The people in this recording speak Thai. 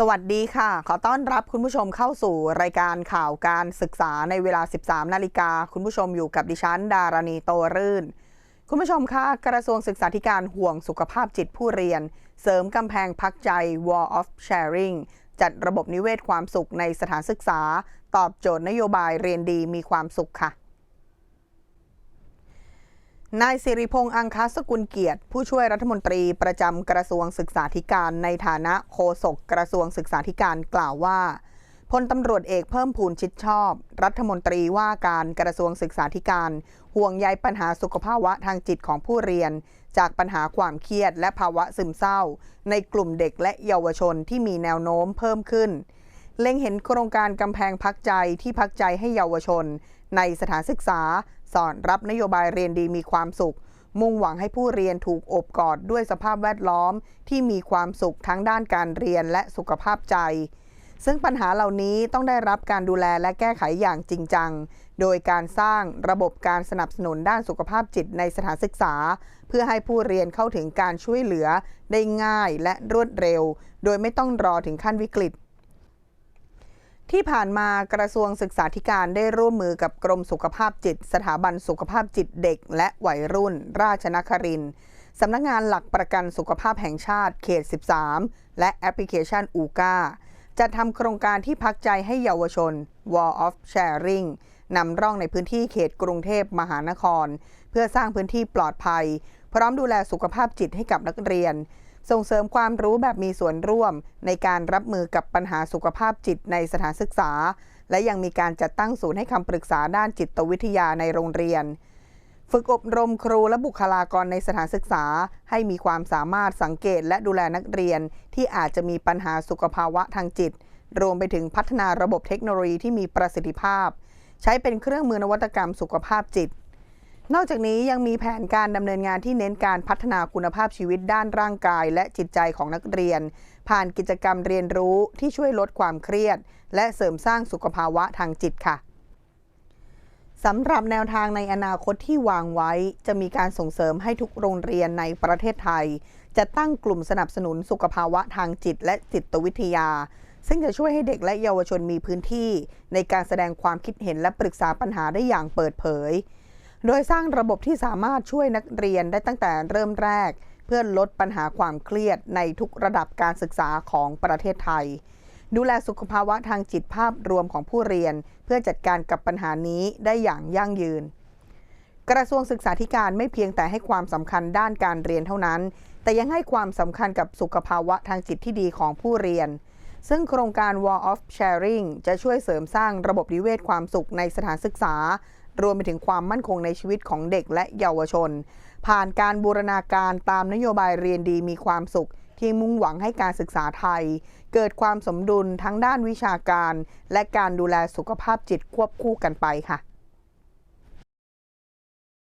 สวัสดีค่ะ ขอต้อนรับคุณผู้ชมเข้าสู่รายการข่าวการศึกษาในเวลา 13 นาฬิกา คุณผู้ชมอยู่กับดิฉัน ดารณีโตรื่น คุณผู้ชมคะกระทรวงศึกษาธิการห่วงสุขภาพจิตผู้เรียน เสริมกำแพงพักใจ Wall of Sharing จัดระบบนิเวศความสุขในสถานศึกษา ตอบโจทย์นโยบายเรียนดีมีความสุขค่ะ นายสิริพงษ์อังคสกุลเกียรติ ผู้ช่วยรัฐมนตรีประจำกระทรวงศึกษาธิการในฐานะโฆษกกระทรวงศึกษาธิการกล่าวว่าพลตำรวจเอกเพิ่มพูนชิดชอบ รัฐมนตรีว่าการกระทรวงศึกษาธิการ ห่วงใยปัญหาสุขภาวะทางจิตของผู้เรียน จากปัญหาความเครียดและภาวะซึมเศร้า ในกลุ่มเด็กและเยาวชนที่มีแนวโน้มเพิ่มขึ้น เล็งเห็นโครงการกำแพงพักใจที่พักใจให้เยาวชน ในสถานศึกษา สอนรับนโยบายเรียนดีมีความสุข มุ่งหวังให้ผู้เรียนถูกอบกอดด้วยสภาพแวดล้อมที่มีความสุขทั้งด้านการเรียนและสุขภาพใจ ซึ่งปัญหาเหล่านี้ต้องได้รับการดูแลและแก้ไขอย่างจริงจัง โดยการสร้างระบบการสนับสนุนด้านสุขภาพจิตในสถานศึกษา เพื่อให้ผู้เรียนเข้าถึงการช่วยเหลือได้ง่ายและรวดเร็ว โดยไม่ต้องรอถึงขั้นวิกฤต ที่ผ่านมากระทรวงศึกษาธิการได้ร่วมมือกับกรมสุขภาพจิต สถาบันสุขภาพจิตเด็ก และวัยรุ่น ราชนครินสำนักงานหลักประกันสุขภาพแห่งชาติเขต 13 และแอปพลิเคชันอูกาจะทำโครงการที่พักใจให้เยาวชน Wall of Sharing นำร่องในพื้นที่เขตกรุงเทพมหานคร เพื่อสร้างพื้นที่ปลอดภัย พร้อมดูแลสุขภาพจิตให้กับนักเรียน ส่งเสริมความรู้แบบมีส่วนร่วม ในการรับมือกับปัญหาสุขภาพจิตในสถานศึกษา และยังมีการจัดตั้งศูนย์ให้คำปรึกษาด้านจิตวิทยาในโรงเรียน ฝึกอบรมครูและบุคลากรในสถานศึกษา ให้มีความสามารถสังเกตและดูแลนักเรียน ที่อาจจะมีปัญหาสุขภาวะทางจิต รวมไปถึงพัฒนาระบบเทคโนโลยีที่มีประสิทธิภาพ ใช้เป็นเครื่องมือนวัตกรรมสุขภาพจิต นอกจากนี้ยังมีแผนการดำเนินงานที่เน้นการพัฒนาคุณภาพชีวิตด้านร่างกาย และจิตใจของนักเรียน ผ่านกิจกรรมเรียนรู้ที่ช่วยลดความเครียด และเสริมสร้างสุขภาวะทางจิตค่ะสำหรับแนวทางในอนาคตที่วางไว้ จะมีการส่งเสริมให้ทุกโรงเรียนในประเทศไทย จะตั้งกลุ่มสนับสนุนสุขภาวะทางจิตและจิตวิทยา ซึ่งจะช่วยให้เด็กและเยาวชนมีพื้นที่ ในการแสดงความคิดเห็นและปรึกษาปัญหาได้อย่างเปิดเผย โดยสร้างระบบที่สามารถช่วยนักเรียนได้ตั้งแต่เริ่มแรก เพื่อลดปัญหาความเครียดในทุกระดับการศึกษาของประเทศไทย ดูแลสุขภาวะทางจิตภาพรวมของผู้เรียน เพื่อจัดการกับปัญหานี้ได้อย่างยั่งยืน กระทรวงศึกษาธิการไม่เพียงแต่ให้ความสำคัญด้านการเรียนเท่านั้น แต่ยังให้ความสำคัญกับสุขภาวะทางจิตที่ดีของผู้เรียนซึ่งโครงการ Wall of Sharing จะช่วยเสริมสร้างระบบนิเวศความสุขในสถานศึกษา รวมไปถึงความมั่นคงในชีวิตของเด็กและเยาวชน ผ่านการบูรณาการตามนโยบายเรียนดีมีความสุข ที่มุ่งหวังให้การศึกษาไทย เกิดความสมดุลทั้งด้านวิชาการ และการดูแลสุขภาพจิตควบคู่กันไปค่ะ